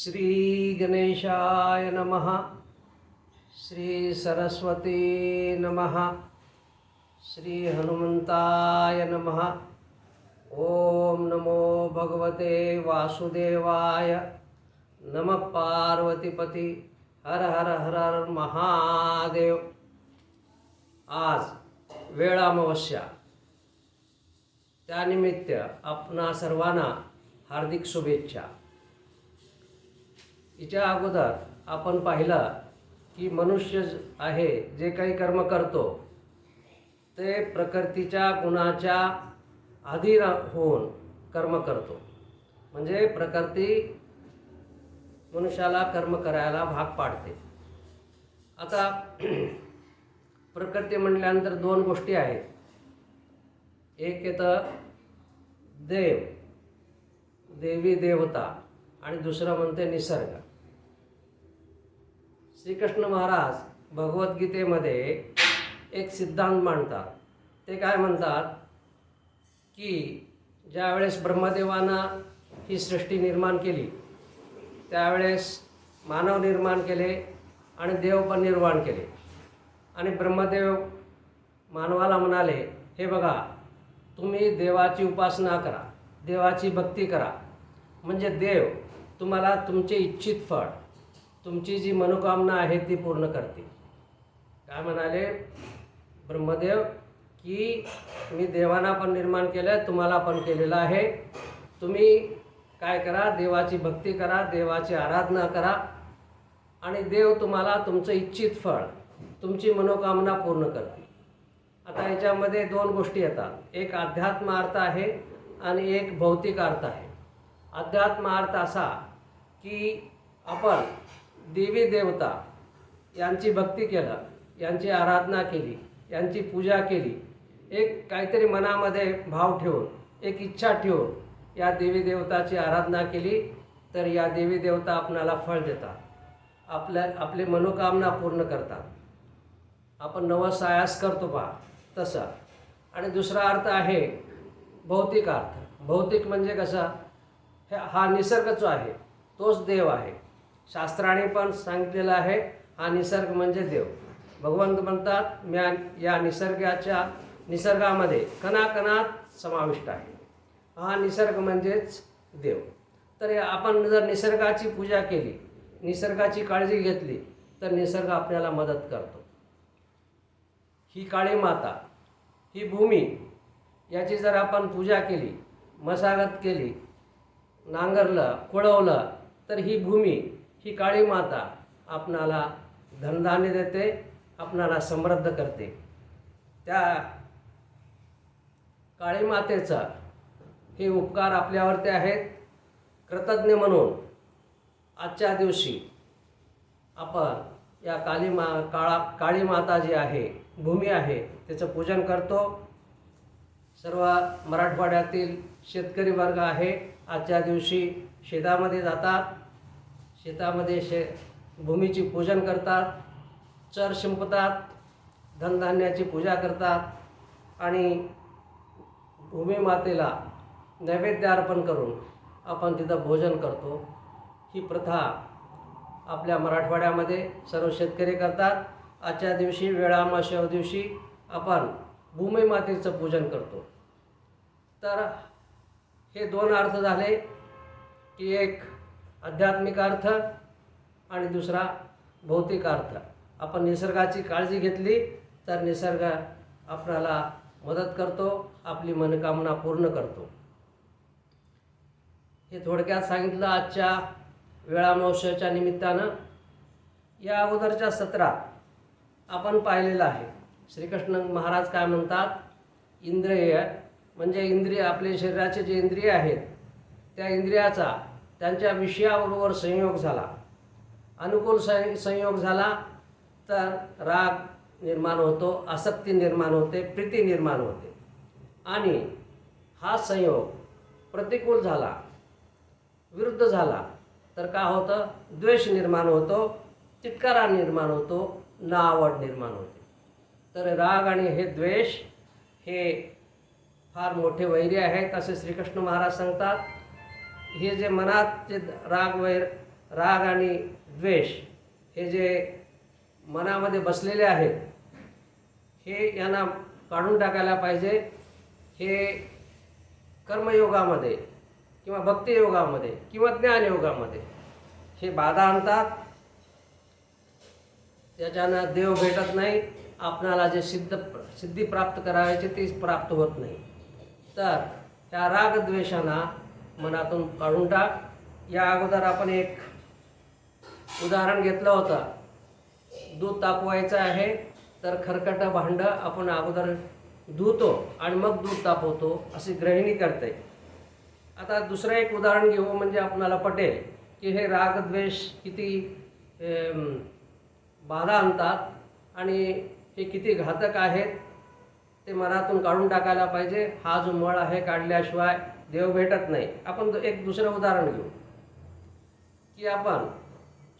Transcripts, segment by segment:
श्री गणेशाय नमः। श्री सरस्वती नमः। श्री हनुमंताय नमः। ओम नमो भगवते वासुदेवाय। नमः पार्वतीपती। हर हर हर हर महादेव। आज वेळामावस्या। त्यानिमित्त आपणा सर्वांना हार्दिक शुभेच्छा। तिच्या अगोदर आपण पाहिलं की मनुष्य आहे जे काही कर्म करतो ते प्रकृतीच्या गुणाच्या अधीन होऊन कर्म करतो. म्हणजे प्रकृती मनुष्याला कर्म करायला भाग पाडते. आता प्रकृती म्हटल्यानंतर दोन गोष्टी आहेत. एक येतं देव देवी देवता आणि दुसरं म्हणते निसर्ग. श्रीकृष्ण महाराज भगवद्गीतेमध्ये एक सिद्धांत मांडतात. ते काय म्हणतात? की ज्यावेळेस ब्रह्मदेवानं ही सृष्टी निर्माण केली त्यावेळेस मानव निर्माण केले आणि देव पण निर्माण केले. आणि ब्रह्मदेव मानवाला म्हणाले हे बघा तुम्ही देवाची उपासना करा देवाची भक्ती करा. म्हणजे देव तुम्हाला तुमचे इच्छित फळ तुमची जी मनोकामना आहे ती पूर्ण करते काय म्हणाले? ब्रह्मदेव की मी देवांना पण निर्माण केलं आहे तुम्हाला पण केलेलं आहे. तुम्ही काय करा? देवाची भक्ती करा देवाची आराधना करा. आणि देव तुम्हाला तुमचं इच्छित फळ तुमची मनोकामना पूर्ण करते आता याच्यामध्ये दोन गोष्टी येतात. एक अध्यात्म अर्थ आहे आणि एक भौतिक अर्थ आहे. अध्यात्म अर्थ असा की आपण देवी देवता यांची भक्ती केलं यांची आराधना केली यांची पूजा केली एक काहीतरी मनामध्ये भाव ठेवून एक इच्छा ठेवून या देवी देवताची आराधना केली तर या देवी देवता आपणाला फळ देतात. आपल्या आपली मनोकामना पूर्ण करतात. आपण नवसायास करतो पहा तसं. आणि दुसरा अर्थ आहे भौतिक अर्थ. भौतिक म्हणजे कसा? हे हा निसर्ग जो आहे तोच देव आहे. शास्त्राने पण सांगितलेलं आहे हा निसर्ग म्हणजे देव. भगवंत म्हणतात म्या या निसर्गाच्या निसर्गामध्ये कणाकणात समाविष्ट आहे. हा निसर्ग म्हणजेच देव. तर आपण जर निसर्गाची पूजा केली निसर्गाची काळजी घेतली तर निसर्ग आपल्याला मदत करतो. ही काळी माता ही भूमी याची जर आपण पूजा केली मशागत केली नांगरलं कुळवलं तर ही भूमी ही काळी माता आपणाला धनधान्य देते आपणाला समृद्ध करते. त्या काळी मातेचा हे उपकार आपल्यावरती आहेत. कृतज्ञ म्हणून आजच्या दिवशी आपण या काली मा काळा काळी माता जी आहे भूमी आहे त्याचं पूजन करतो. सर्व मराठवाड्यातील शेतकरी वर्ग आहे आजच्या दिवशी शेतामध्ये जातात. शेतामध्ये शे भूमीची पूजन करतात चर शिंपतात धनधान्याची पूजा करतात आणि भूमीमातेला नैवेद्य अर्पण करून आपण तिथं भोजन करतो. ही प्रथा आपल्या मराठवाड्यामध्ये सर्व शेतकरी करतात. आजच्या दिवशी वेळामाशा दिवशी आपण भूमीमातेचं पूजन करतो. तर हे दोन अर्थ झाले की एक आध्यात्मिक अर्थ आणि दुसरा भौतिक अर्थ. आपण निसर्गाची काळजी घेतली तर निसर्ग आपल्याला मदत करतो आपली मनकामना पूर्ण करतो. हे थोडक्यात सांगितलं आजच्या वेळामोत्सवाच्या निमित्तानं. या अगोदरच्या सत्रात आपण पाहिलेलं आहे. श्रीकृष्ण महाराज काय म्हणतात? इंद्रिय म्हणजे इंद्रिय आपले शरीराचे जे इंद्रिय आहेत त्या इंद्रियाचा त्यांच्या विषयाबरोबर संयोग झाला. अनुकूल सं संयोग झाला तर राग निर्माण होतो आसक्ती निर्माण होते प्रीती निर्माण होते. आणि हा संयोग प्रतिकूल झाला विरुद्ध झाला तर का होतं? द्वेष निर्माण होतो तिटकारा निर्माण होतो नावड निर्माण होते. तर राग आणि हे द्वेष हे फार मोठे वैरी आहेत असे श्रीकृष्ण महाराज सांगतात. हे जे मनात जे राग वैर राग आणि द्वेष हे जे मनामध्ये बसलेले आहेत हे यांना काढून टाकायला पाहिजे. हे कर्मयोगामध्ये किंवा भक्तियोगामध्ये किंवा ज्ञानयोगामध्ये हे बाधा आणतात. त्याच्यानं देव भेटत नाही आपणाला जे सिद्ध सिद्धी प्राप्त करायचे ती प्राप्त होत नाही. तर त्या रागद्वेषांना मनातून काढून टाक. या अगोदर आपण एक उदाहरण घेतलं होतं. दूध तापवायचं आहे तर खरकटं भांडं आपण अगोदर धुतो आणि मग दूध तापवतो अशी गृहिणी करते. आता दुसरं एक उदाहरण घेऊ म्हणजे आपणाला पटेल की हे रागद्वेष किती बाधा आणतात आणि हे किती घातक आहेत ते मनातून काढून टाकायला पाहिजे. हा जो मळ आहे काढल्याशिवाय देव भेटत नाही. आपण एक दुसरं उदाहरण घेऊ. की आपण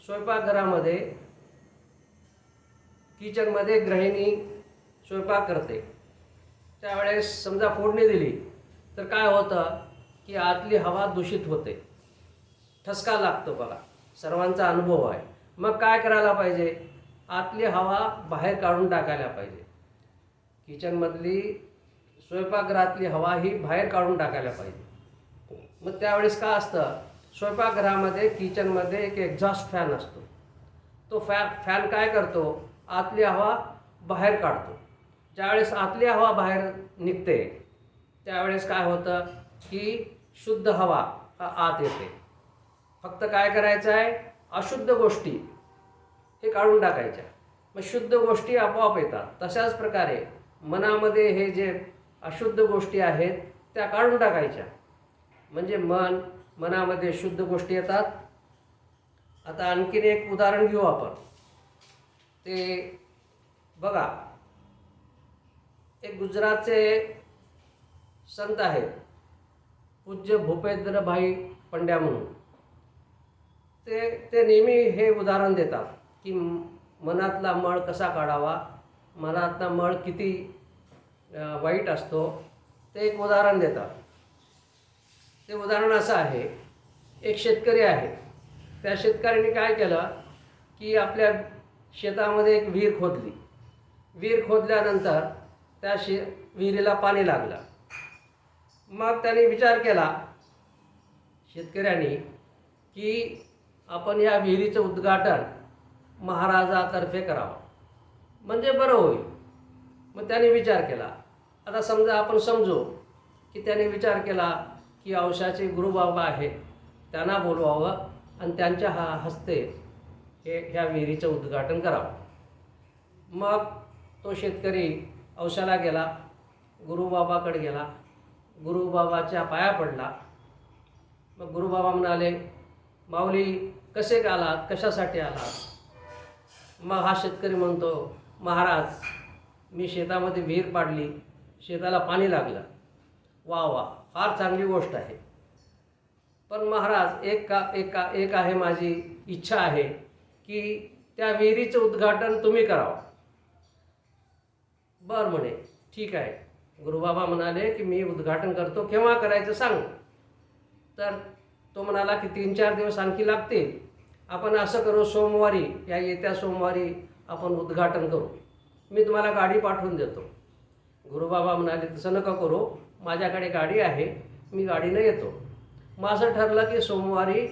स्वयंपाकघरामध्ये किचनमध्ये गृहिणी स्वयंपाक करते. त्यावेळेस समजा फोडणी दिली तर काय होतं? की आतली हवा दूषित होते. ठसका लागतो बघा. सर्वांचा अनुभव आहे. मग काय करायला पाहिजे? आतली हवा बाहेर काढून टाकायला पाहिजे. किचनमधली स्वयंपाकघरातली हवा ही बाहेर काढून टाकायला पाहिजे. मग त्यावेळेस काय असतं? स्वयंपाकघरामध्ये किचनमध्ये एक एक्झॉस्ट फॅन असतो. तो फॅ फॅन काय करतो? आतली हवा बाहेर काढतो. ज्यावेळेस आतली हवा बाहेर निघते त्यावेळेस काय होतं? की शुद्ध हवा हा आत येते. फक्त काय करायचं आहे? अशुद्ध गोष्टी हे काढून टाकायच्या. मग शुद्ध गोष्टी आपोआप येतात. तशाच प्रकारे मनामध्ये हे जे अशुद्ध गोष्टी आहेत त्या काढून टाकायच्या. म्हणजे मन मनामध्ये शुद्ध गोष्टी येतात. आता आणखीन एक उदाहरण घेऊ आपण. ते बघा. एक गुजरातचे संत आहेत. पूज्य भूपेंद्रभाई पंड्या म्हणून. ते ते नेहमी हे उदाहरण देतात की मनातला मळ कसा काढावा? मनातला मळ किती वाईट असतो ते एक उदाहरण देतात. ते उदाहरण असं आहे एक शेतकरी आहे. त्या शेतकऱ्याने काय केलं की आपल्या शेतामध्ये एक विहीर खोदली. विहीर खोदल्यानंतर त्या शे विहिरीला पाणी लागलं. मग त्याने विचार केला शेतकऱ्यांनी की आपण या विहिरीचं उद्घाटन महाराजातर्फे करावं. म्हणजे बरं होईल. मग त्याने विचार केला आता समजा आपण समजू की त्याने विचार केला की अंशाचे गुरुबाबा आहेत त्यांना बोलवावं आणि त्यांच्या हा हस्ते हे ह्या विहिरीचं उद्घाटन करावं. मग तो शेतकरी औशाला गेला गुरुबाबाकडे गेला गुरुबाबाच्या पाया पडला. मग गुरुबाबा म्हणाले माऊली कसे आलात? कशासाठी आलात? मग हा शेतकरी म्हणतो महाराज मी शेतामध्ये विहीर पाडली शेताला पाणी लागलं. वा वा फार चांगली गोष्ट आहे. पण महाराज एक का एक का एक आहे माझी इच्छा आहे की त्या विहिरीचं उद्घाटन तुम्ही करावं. बर म्हणे ठीक आहे. गुरुबाबा म्हणाले की मी उद्घाटन करतो केव्हा करायचं सांग. तर तो म्हणाला की तीन चार दिवस आणखी लागतील. आपण असं करू सोमवारी या येत्या सोमवारी आपण उद्घाटन करू. मी तुम्हाला गाडी पाठवून देतो. गुरुबाबा म्हणाले तसं नका करू माझ्याकडे गाडी आहे मी गाडीनं येतो. मग असं ठरलं की सोमवारी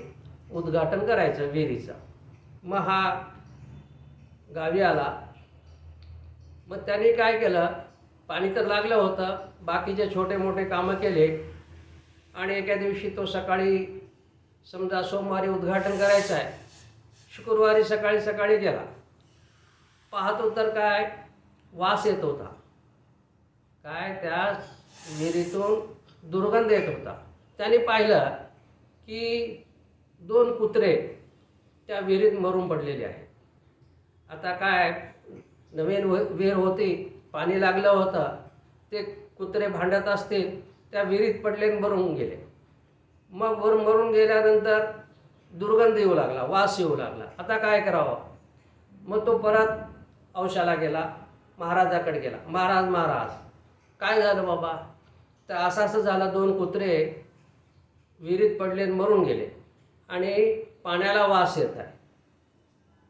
उद्घाटन करायचं विहिरीचं. मग हा गावी आला. मग त्यांनी काय केलं पाणी तर लागलं होतं बाकीचे छोटे मोठे कामं केले. आणि एका दिवशी तो सकाळी समजा सोमवारी उद्घाटन करायचं आहे शुक्रवारी सकाळी सकाळी गेला. पाहतो तर काय वास येत होता. काय त्या विहिरीतून दुर्गंध येत होता. त्याने पाहिलं की दोन कुत्रे त्या विहिरीत मरून पडलेले आहेत. आता काय नवीन व- विहीर होती पाणी लागलं होतं ते कुत्रे भांडत असतील त्या विहिरीत पडले आणि मरून गेले. मग वर मरून गेल्यानंतर दुर्गंध येऊ लागला वास येऊ लागला. आता काय करावं? मग तो परत औशाला गेला महाराजाकडे गेला. महाराज महाराज काय झालं बाबा? तर असं असं झालं दोन कुत्रे विहिरीत पडले आणि मरून गेले. आणि पाण्याला वास येत आहे.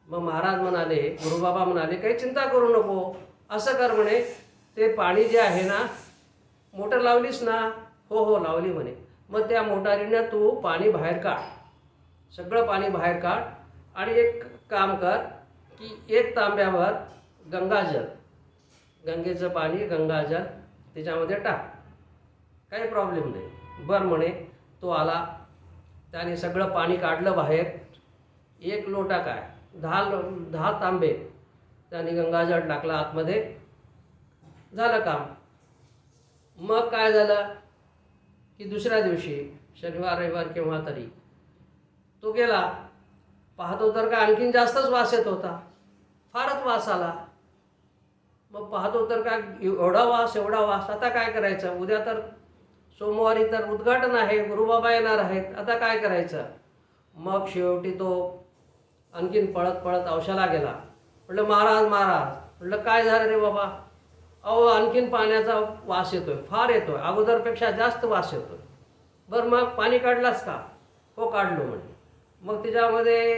मग महाराज म्हणाले गुरुबाबा म्हणाले काही चिंता करू नको. असं कर म्हणे. ते पाणी जे आहे ना मोटर लावलीस ना? हो हो लावली म्हणे. मग त्या मोटारीनं तू पाणी बाहेर काढ. सगळं पाणी बाहेर काढ आणि एक काम कर की एक तांब्यावर गंगाजल. गंगेचं पाणी गंगाजल त्याच्यामध्ये टाक. काही प्रॉब्लेम नाही. बरं म्हणे तो आला. त्याने सगळं पाणी काढलं बाहेर. एक लोटा काय? दहा लो दहा तांबे. त्याने गंगाजळ टाकला आतमध्ये. झालं काम. मग काय झालं? की दुसऱ्या दिवशी शनिवार रविवार केव्हा तरी तो गेला. पाहतो तर का आणखीन जास्तच वास येत होता. फारच वास आला. मग पाहतो तर का एवढा वास एवढा वास. आता काय करायचं? उद्या तर सोमवारी तर उद्घाटन आहे गुरुबाबा येणार आहेत. आता काय करायचं? मग शेवटी तो आणखीन पळत पळत औशाला गेला. म्हटलं महाराज महाराज. म्हटलं काय झालं रे बाबा? अहो आणखीन पाण्याचा वास येतोय फार येतोय. अगोदरपेक्षा जास्त वास येतोय. बरं मग पाणी काढलास का? हो काढलो. म्हणे. मग तिच्यामध्ये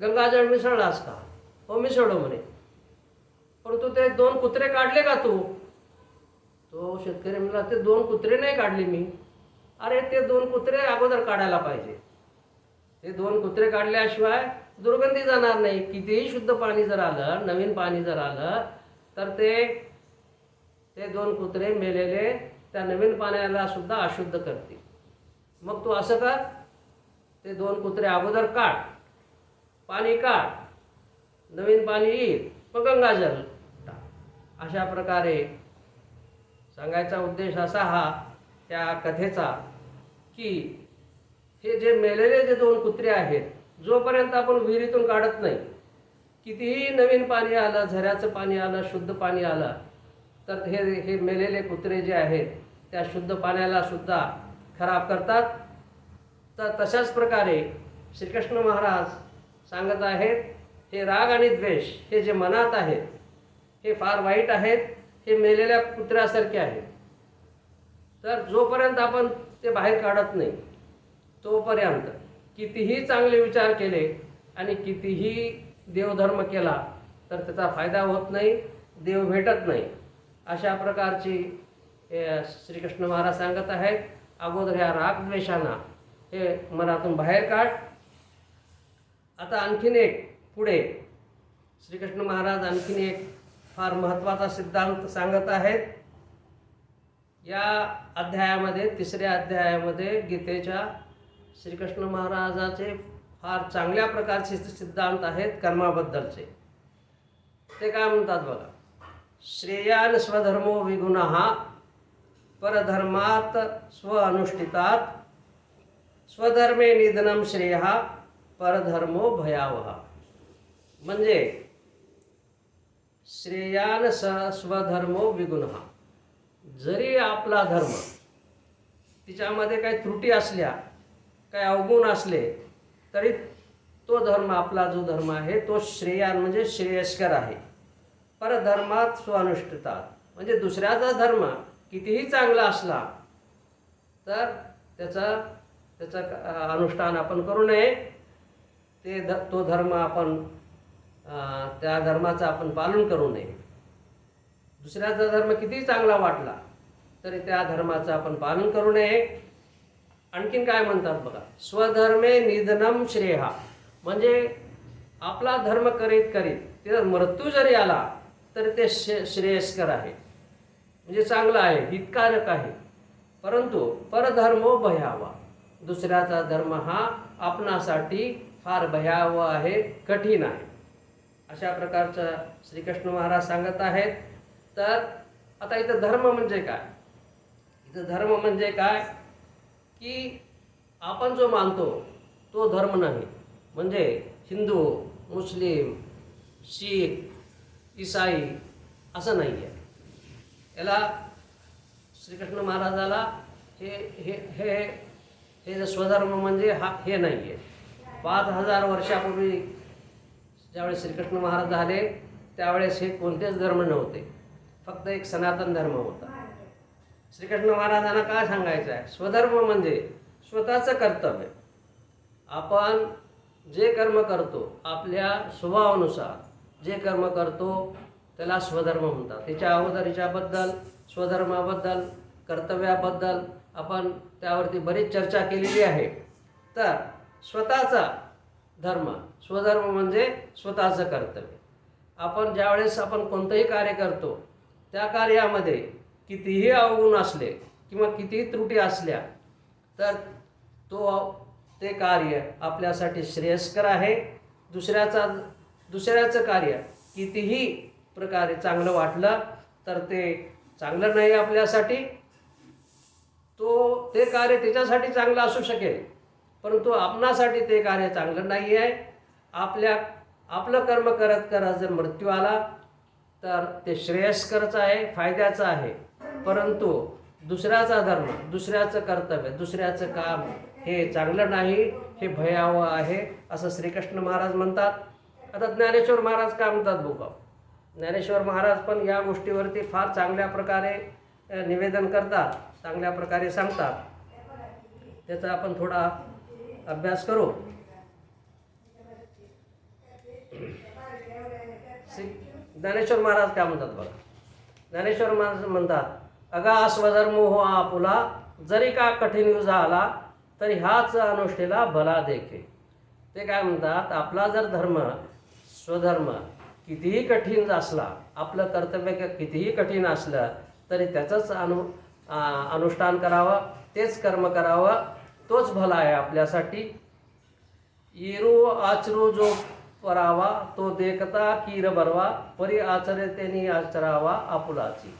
गंगाजळ मिसळलास का? हो मिसळलो. म्हणे. परंतु ते दोन कुत्रे काढले का तू? तो शेतकरी म्हणला ते दोन कुत्रे नाही काढले मी. अरे ते दोन कुत्रे अगोदर काढायला पाहिजे. ते दोन कुत्रे काढल्याशिवाय दुर्गंधी जाणार नाही. कितीही शुद्ध पाणी जर आलं नवीन पाणी जर आलं तर ते ते दोन कुत्रे मेलेले त्या नवीन पाण्याला सुद्धा अशुद्ध करतील. मग तू असं कर ते दोन कुत्रे अगोदर काढ. पाणी काढ. नवीन पाणी येईल. मग गंगाजल अशा प्रकारे सांगायचा उद्देश असा हा त्या कथेचा की हे जे मेलेले जे दोन कुत्रे आहेत जोपर्यंत आपण विहिरीतून काढत नाही कितीही नवीन पाणी आलं झऱ्याचं पाणी आलं शुद्ध पाणी आलं तर हे हे मेलेले कुत्रे जे आहेत त्या शुद्ध पाण्याला सुद्धा खराब करतात. तर तशाच प्रकारे श्रीकृष्ण महाराज सांगत आहेत हे राग आणि द्वेष हे जे मनात आहेत हे फार वाईट आहेत हे मेलेल्या कुत्र्यासारखे आहेत. तर जोपर्यंत आपण ते बाहेर काढत नाही तोपर्यंत कितीही चांगले विचार केले आणि कितीही देवधर्म केला तर त्याचा फायदा होत नाही देव भेटत नाही. अशा प्रकारची हे श्रीकृष्ण महाराज सांगत आहेत अगोदर ह्या रागद्वेषांना हे मनातून बाहेर काढ. आता आणखीन एक पुढे श्रीकृष्ण महाराज आणखीन एक फार महत्त्वाचा सिद्धांत सांगत आहेत. या अध्यायामध्ये तिसऱ्या अध्यायामध्ये गीतेच्या श्रीकृष्ण महाराजाचे फार चांगल्या प्रकारचे सिद्धांत आहेत कर्माबद्दलचे. ते काय म्हणतात बघा? श्रेयान स्वधर्मो विगुणा परधर्मात स्व अनुष्ठितात स्वधर्मे निधनम श्रेय परधर्मो भयावहा म्हणजे श्रेयान स स्वधर्मो विगुण जरी आपला धर्म तिच्यामध्ये काही त्रुटी असल्या काही अवगुण असले तरी तो धर्म आपला जो धर्म आहे तो श्रेयान म्हणजे श्रेयस्कर आहे. परधर्मात स्वानुष्ठता. म्हणजे दुसऱ्याचा धर्म कितीही चांगला असला तर त्याचा त्याचं अनुष्ठान आपण करू नये. ते ध तो धर्म आपण त्या धर्माचं आपण पालन करू नये. दुसऱ्याचा धर्म कितीही चांगला वाटला तरी त्या धर्माचं आपण पालन करू नये. आणखीन काय म्हणतात बघा स्वधर्मे निधनम श्रेहा. म्हणजे आपला धर्म करीत करीत तिथं मृत्यू जरी आला तरी ते श्रे श्रेयस्कर आहे. म्हणजे चांगलं आहे हितकारक आहे. परंतु परधर्मो भयावा दुसऱ्याचा धर्म हा आपणासाठी फार भयावह आहे कठीण आहे. अशा प्रकारचं श्रीकृष्ण महाराज सांगत आहेत. तर आता इथं धर्म म्हणजे काय? इथं धर्म म्हणजे काय? की आपण जो मानतो तो धर्म नाही. म्हणजे हिंदू मुस्लिम शीख इसाई असं नाही आहे याला श्रीकृष्ण महाराजाला हे हे हे हे जे स्वधर्म म्हणजे हा हे नाही आहे पाच हजार वर्षापूर्वी ज्यावेळेस श्रीकृष्ण महाराज झाले त्यावेळेस हे कोणतेच धर्म नव्हते. फक्त एक सनातन धर्म होता. श्रीकृष्ण महाराजांना काय सांगायचं आहे? स्वधर्म म्हणजे स्वतःचं कर्तव्य. आपण जे कर्म करतो आपल्या स्वभावानुसार जे कर्म करतो त्याला स्वधर्म म्हणतात. त्याच्या अगोदर स्वधर्माबद्दल कर्तव्याबद्दल आपण त्यावरती बरीच चर्चा केलेली आहे. तर स्वतःचा धर्म स्वधर्म म्हणजे स्वतःचं कर्तव्य. आपण ज्यावेळेस आपण कोणतंही कार्य करतो त्या कार्यामध्ये कितीही अवगुण असले किंवा कितीही त्रुटी असल्या तर तो ते कार्य आपल्यासाठी श्रेयस्कर आहे. दुसऱ्याचा दुसऱ्याचं कार्य कितीही प्रकारे चांगलं वाटलं तर ते चांगलं नाही आपल्यासाठी. तो ते कार्य त्याच्यासाठी चांगलं असू शकेल परंतु आपणासाठी ते कार्य चांगलं नाही आहे आपल्या आपलं कर्म करत करत जर मृत्यू आला तर ते श्रेयस्करचं आहे फायद्याचं आहे. परंतु दुसऱ्याचा धर्म दुसऱ्याचं कर्तव्य दुसऱ्याचं काम हे चांगलं नाही हे भयावह आहे असं श्रीकृष्ण महाराज म्हणतात. आता ज्ञानेश्वर महाराज काय म्हणतात बघा? ज्ञानेश्वर महाराज पण या गोष्टीवरती फार चांगल्या प्रकारे निवेदन करतात चांगल्या प्रकारे सांगतात. त्याचा आपण थोडा अभ्यास करू. श्री- ज्ञानेश्वर महाराज काय म्हणतात बघा? ज्ञानेश्वर महाराज म्हणतात अगा स्वधर्मो हो मोह आपुला जरी का कठीण युज आला तरी हाच अनुष्ठेला भला देखे. ते काय म्हणतात आपला जर धर्म स्वधर्म कितीही कठीण असला आपलं कर्तव्य कितीही कठीण असलं तरी त्याचंच अनु अनुष्ठान करावं तेच कर्म करावं तोच भला आहे आपल्यासाठी. येरू आचरू जो परावा तो देखता कीर बरवा परी आचरे त्यांनी आचरावा आपुलाची.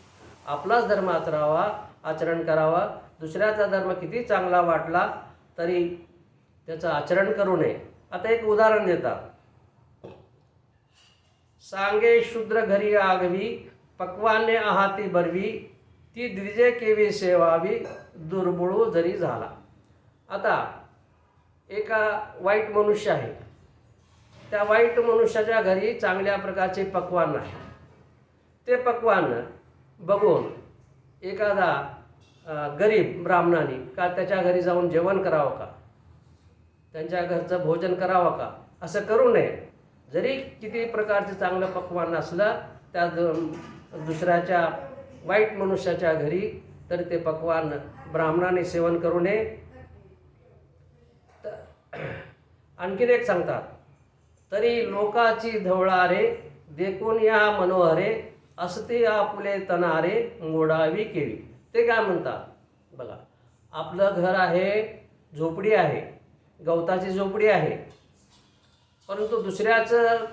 आपलाच धर्म आचरावा आचरण करावा. दुसऱ्याचा धर्म किती चांगला वाटला तरी त्याचं आचरण करू नये. आता एक उदाहरण देतात सांगे शूद्र घरी आगवी पक्वाने आहाती बरवी ती द्विजे केवी सेवावी दुर्बुळू जरी झाला. आता एका वाईट मनुष्य आहे. त्या वाईट मनुष्याच्या घरी चांगल्या प्रकारचे पक्वान आहे ते पक्वान बघून एखादा गरीब ब्राह्मणाने का त्याच्या घरी जाऊन जेवण करावं का? त्यांच्या घरचं भोजन करावं का? असं करू नये. जरी किती प्रकारचं चांगलं पक्वान असलं त्या दुसऱ्याच्या वाईट मनुष्याच्या घरी तर ते पक्वान ब्राह्मणाने सेवन करू नये. आणखीन एक सांगतात. तरी लोकाची धवळारे देखून या मनोहरे असते आपले तनारे मोडावी केली ते काय म्हणतात? बघा आपलं घर आहे झोपडी आहे गवताची झोपडी आहे. परंतु दुसऱ्याचं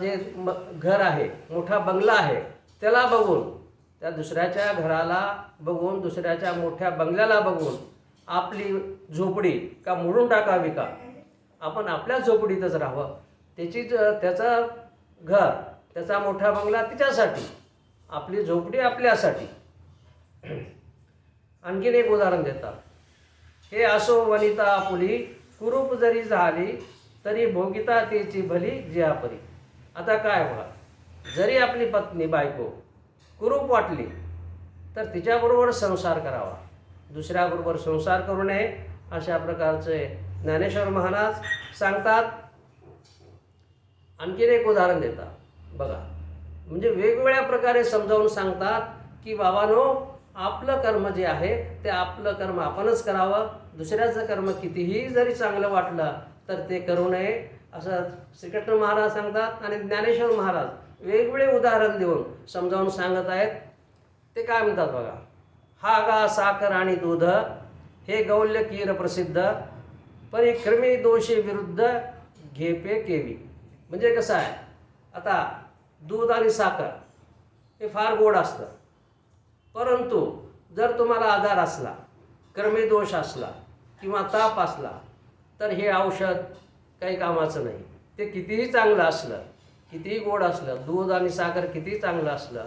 जे म घर आहे मोठा बंगला आहे त्याला बघून त्या दुसऱ्याच्या घराला बघून दुसऱ्याच्या मोठ्या बंगल्याला बघून आपली झोपडी का मोडून टाकावी का? आपण आपल्या झोपडीतच राहावं. त्याची ज- त्याचं घर त्याचा मोठा बंगला तिच्यासाठी. आपली झोपडी आपल्यासाठी. आणखीन एक उदाहरण देतात. हे असो वनिता आपली कुरूप जरी झाली तरी भोगिता तिची भली जियापरी. आता काय व्हा जरी आपली पत्नी बायको कुरूप वाटली तर तिच्याबरोबर संसार करावा. दुसऱ्याबरोबर संसार करू नये अशा प्रकारचे ज्ञानेश्वर महाराज सांगतात आणखीन एक उदाहरण देतात. बघा म्हणजे वेगवेगळ्या प्रकारे समजावून सांगतात की बाबानो आपलं कर्म जे आहे ते आपलं कर्म आपणच करावं. दुसऱ्याचं कर्म कितीही जरी चांगलं वाटलं तर ते करू नये. असं श्रीकृष्ण महाराज सांगतात आणि ज्ञानेश्वर महाराज वेगवेगळे उदाहरण देऊन समजावून सांगत आहेत. ते काय म्हणतात बघा हा गा साखर आणि दूध हे गौल्य कीर प्रसिद्ध. परिक्रमी दोषी विरुद्ध घेपे केवी. म्हणजे कसं आहे आता दूध आणि साखर हे फार गोड असतं. परंतु जर तुम्हाला आधार असला कर्मी दोष असला किंवा ताप असला तर हे औषध काही कामाचं नाही. ते कितीही चांगलं असलं कितीही गोड असलं दूध आणि साखर कितीही चांगलं असलं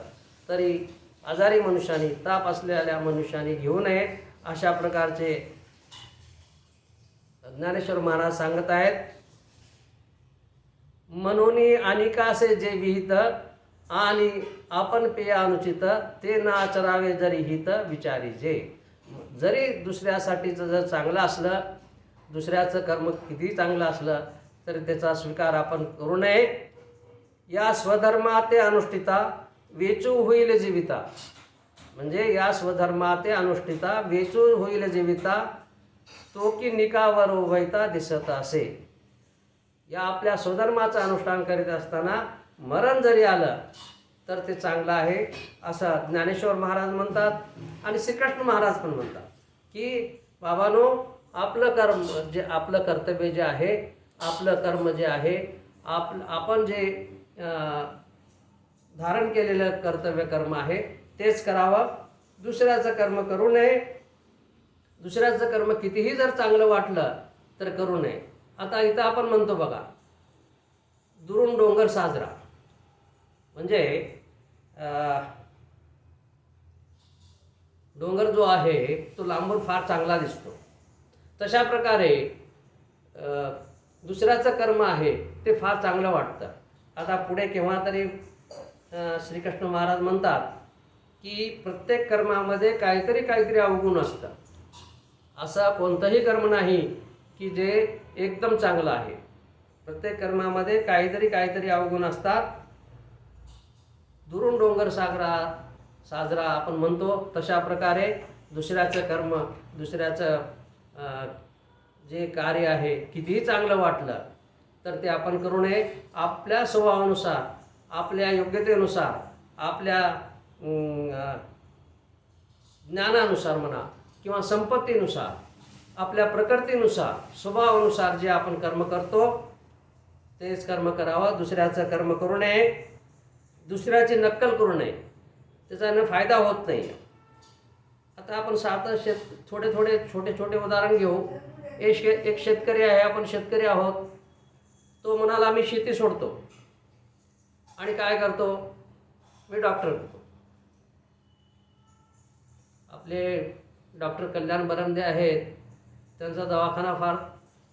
तरी आजारी मनुष्याने ताप असलेल्या मनुष्याने घेऊ नये अशा प्रकारचे ज्ञानेश्वर महाराज सांगत आहेत मनोनी अनिकासे जे विहित आणि आपण पेय अनुचित ते ना आचरावे जरी हित विचारी जे. जरी दुसऱ्यासाठीचं जर चांगलं असलं दुसऱ्याचं कर्म किती चांगलं असलं तरी त्याचा स्वीकार आपण करू नये. या स्वधर्मा ते अनुष्ठिता वेचू होईल जीविता. म्हणजे या स्वधर्मा ते अनुष्ठिता वेचू होईल जीविता तो की निकावर उभयता दिसत असे. या आपल्या स्वधर्माचं अनुष्ठान करीत असताना मरण जरी आलं तर ते चांगलं आहे असं ज्ञानेश्वर महाराज म्हणतात आणि श्रीकृष्ण महाराज पण म्हणतात की बाबानो आपलं कर्म जे आपलं कर्तव्य जे आहे आपलं कर्म जे आहे आप आपण जे धारण केलेलं कर्तव्य कर्म आहे तेच करावं. दुसऱ्याचं कर्म करू नये दुसऱ्याचं कर्म कितीही जर चांगलं वाटलं तर करू नये. आता इथं आपण म्हणतो बघा दुरून डोंगर साजरा. म्हणजे डोंगर जो आहे तो लांबून फार चांगला दिसतो. तशा प्रकारे दुसऱ्याचं कर्म आहे ते फार चांगलं वाटतं. आता पुढे केव्हा तरी श्रीकृष्ण महाराज म्हणतात की प्रत्येक कर्मामध्ये काहीतरी काहीतरी अवगुण असतं. असं कोणतंही कर्म नाही की जे एकदम चांगलं आहे. प्रत्येक कर्मामध्ये काहीतरी काहीतरी अवगुण असतात. दुरून डोंगर सागरा साजरा आपण म्हणतो तशा प्रकारे दुसऱ्याचं कर्म दुसऱ्याचं जे कार्य आहे कितीही चांगलं वाटलं तर ते आपण करू नये. आपल्या स्वभावानुसार आपल्या योग्यतेनुसार आपल्या ज्ञानानुसार म्हणा किंवा संपत्तीनुसार आपल्या प्रकृतीनुसार स्वभावानुसार जे आपण कर्म करतो तेच कर्म करावं दुसऱ्याचं कर्म करू नये दुसऱ्याची नक्कल करू नये त्याचा फायदा होत नाही. आता आपण साधं शेत थोडे थोडे छोटे छोटे उदाहरण घेऊ. हे शे एक शेतकरी आहे आपण शेतकरी आहोत. तो म्हणाला मी शेती सोडतो. आणि काय करतो? मी डॉक्टर करतो आपले डॉक्टर कल्याण बरंदे आहेत. त्यांचा दवाखाना फार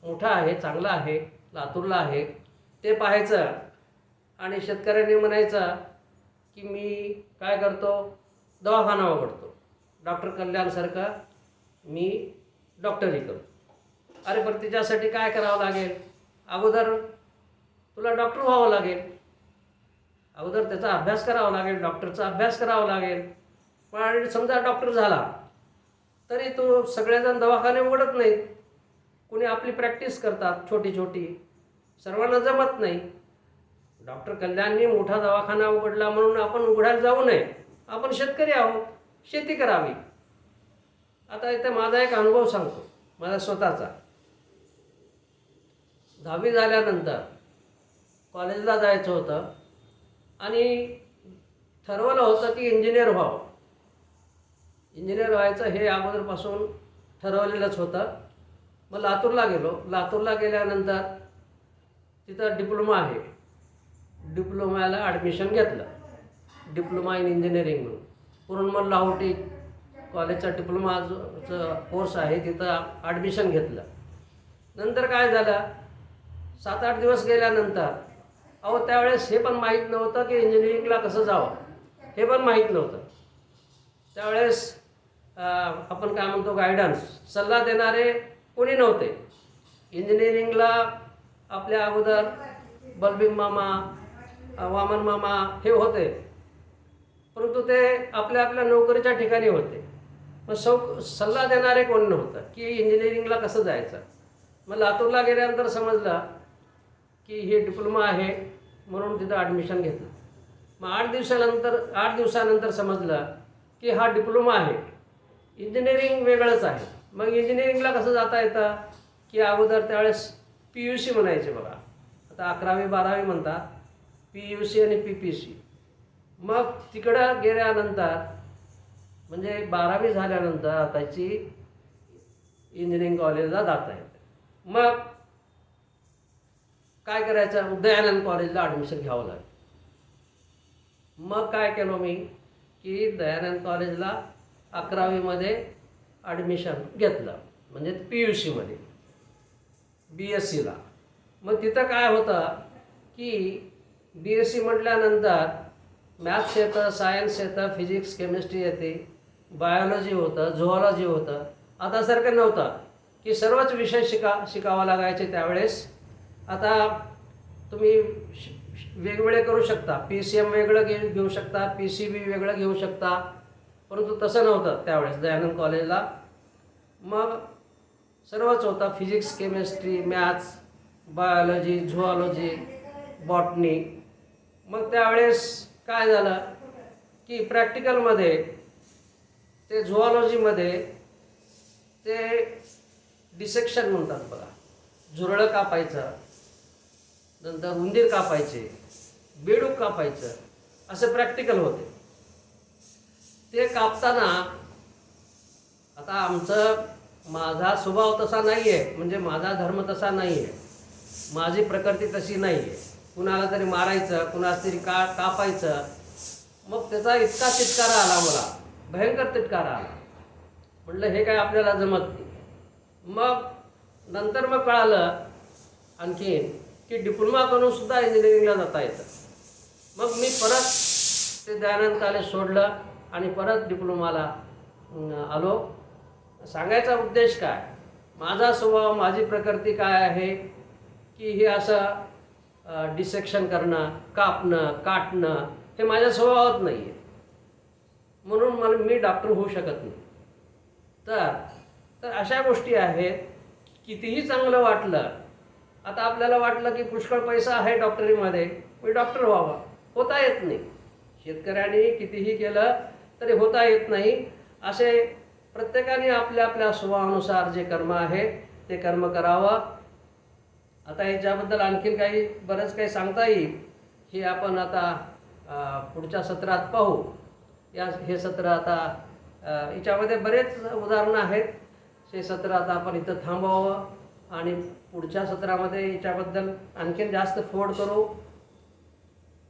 मोठा आहे चांगला आहे लातूरला आहे. ते पाहायचं. आणि शेतकऱ्यांनी म्हणायचं की मी काय करतो? दवाखाना उघडतो. डॉक्टर कल्याणसारखा मी डॉक्टरी करतो अरे पण तिच्यासाठी काय करावं लागेल? अगोदर तुला डॉक्टर व्हावं लागेल. अगोदर त्याचा अभ्यास करावा लागेल डॉक्टरचा अभ्यास करावा लागेल. पण आणि समजा डॉक्टर झाला तरी तो सगळेजण दवाखाने उघडत नाहीत. कोणी आपली प्रॅक्टिस करतात छोटी छोटी सर्वांना जमत नाही. डॉक्टर कल्याणनी मोठा दवाखाना उघडला म्हणून आपण उघडायला जाऊ नये. आपण शेतकरी आहोत शेती करावी. आता इथे माझा एक अनुभव सांगतो माझा स्वतःचा. दहावी झाल्यानंतर कॉलेजला जायचं होतं आणि ठरवलं होतं की इंजिनियर व्हावं. इंजिनियर व्हायचं हे अगोदरपासून ठरवलेलंच होतं. मग लातूरला गेलो. लातूरला गेल्यानंतर तिथं डिप्लोमा आहे. डिप्लोमाला ॲडमिशन घेतलं. डिप्लोमा इन इंजिनिअरिंग म्हणून. मग लाहोटी कॉलेजचा डिप्लोमाचं कोर्स आहे तिथं ॲडमिशन घेतलं. नंतर काय झालं? सात आठ दिवस गेल्यानंतर अहो त्यावेळेस हे पण माहीत नव्हतं की इंजिनिअरिंगला कसं जावं. हे पण माहीत नव्हतं. त्यावेळेस आपण काय म्हणतो गायडन्स सल्ला देणारे कोणी नव्हते. इंजिनिअरिंगला आपल्या अगोदर बलबीम मामा वामन मामा हे होते. परंतु ते आपल्या आपल्या नोकरीच्या ठिकाणी होते. मग सौ सल्ला देणारे कोण नव्हतं? की इंजिनिअरिंगला कसं जायचं? मग लातूरला गेल्यानंतर समजलं की हे डिप्लोमा आहे म्हणून तिथं ॲडमिशन घेतलं. मग आठ दिवसानंतर आठ दिवसानंतर समजलं की हा डिप्लोमा आहे. इंजिनिअरिंग वेगळंच आहे. मग इंजिनिअरिंगला कसं जाता येतं? की अगोदर त्यावेळेस पी यू सी म्हणायचे बघा. आता अकरावी बारावी म्हणतात. पी यू सी आणि पी पी सी मग तिकडं गेल्यानंतर म्हणजे बारावी झाल्यानंतर आताची इंजिनिअरिंग कॉलेजला जाता येते. मग काय करायचं? दयानंद कॉलेजला ॲडमिशन घ्यावं लागेल. मग काय केलं मी? की दयानंद कॉलेजला अकरावीमध्ये ॲडमिशन घेतलं म्हणजे पी यू सीमध्ये बी एस सीला मग तिथं काय होतं की बी एस सी म्हटल्यानंतर मॅथ्स येतं सायन्स येतं फिजिक्स केमिस्ट्री येते बायोलॉजी होतं झुऑलॉजी होतं. आता सारखं नव्हतं की सर्वच विषय शिका शिकावा लागायचे त्यावेळेस. आता तुम्ही श- वेगवेगळे करू शकता. पी सी एम वेगळं घे घेऊ शकता पी सी बी वेगळं घेऊ शकता. परंतु तसं नव्हतं त्यावेळेस. दयानंद कॉलेजला. मग सर्वच होता. Physics chemistry maths biology zoology botany मग त्यावेळेस काय झालं की प्रॅक्टिकलमध्ये ते झुऑलॉजीमध्ये ते डिसेक्शन म्हणतात बघा. झुरळं कापायचं नंतर उंदीर कापायचे बेडूक कापायचं असं प्रॅक्टिकल होते. ते कापताना आता आमचं माझा स्वभाव तसा नाही आहे म्हणजे माझा धर्म तसा नाही आहे माझी प्रकृती तशी नाही आहे कुणाला तरी मारायचं कुणाला तरी का कापायचं मग त्याचा इतका तिटकारा आला मला. भयंकर तिटकारा आला म्हटलं हे काय आपल्याला जमत नाही. मग नंतर मग कळालं आणखीन की डिप्लोमा करून सुद्धा इंजिनिअरिंगला जाता येतं. मग मी परत ते दयानंद कॉलेज सोडलं. आणि परत डिप्लोमाला आलो. सांगायचा उद्देश काय? माझा स्वभाव माझी प्रकृती काय आहे? की हे असं डिसेक्शन करणं कापणं काटणं हे माझ्या स्वभावात नाही आहे म्हणून मला मी डॉक्टर होऊ शकत नाही. तर तर अशा गोष्टी आहेत. कितीही चांगलं वाटलं आता आपल्याला वाटलं की पुष्कळ पैसा आहे डॉक्टरीमध्ये मी डॉक्टर व्हावा. होता येत नाही. शेतकऱ्यांनी कितीही केलं तरी होता येत नाही. असे प्रत्येकाने आपल्या आपल्या स्वभावानुसार जे कर्म आहे ते कर्म करावं. आता याच्याबद्दल आणखीन काही बरंच काही सांगता येईल. हे आपण आता पुढच्या सत्रात पाहू. या हे सत्र आता याच्यामध्ये बरेच उदाहरणं आहेत. हे सत्र आता आपण इथं थांबवावं आणि पुढच्या सत्रामध्ये याच्याबद्दल आणखीन जास्त फोड करू.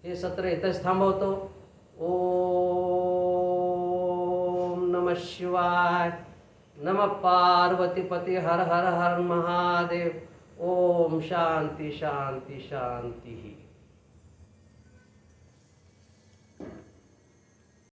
हे सत्र इथंच थांबवतो. ओ नम शिवाय. नम पार्वतीपती हर हर हर महादेव. ओम शांती शांती शांती.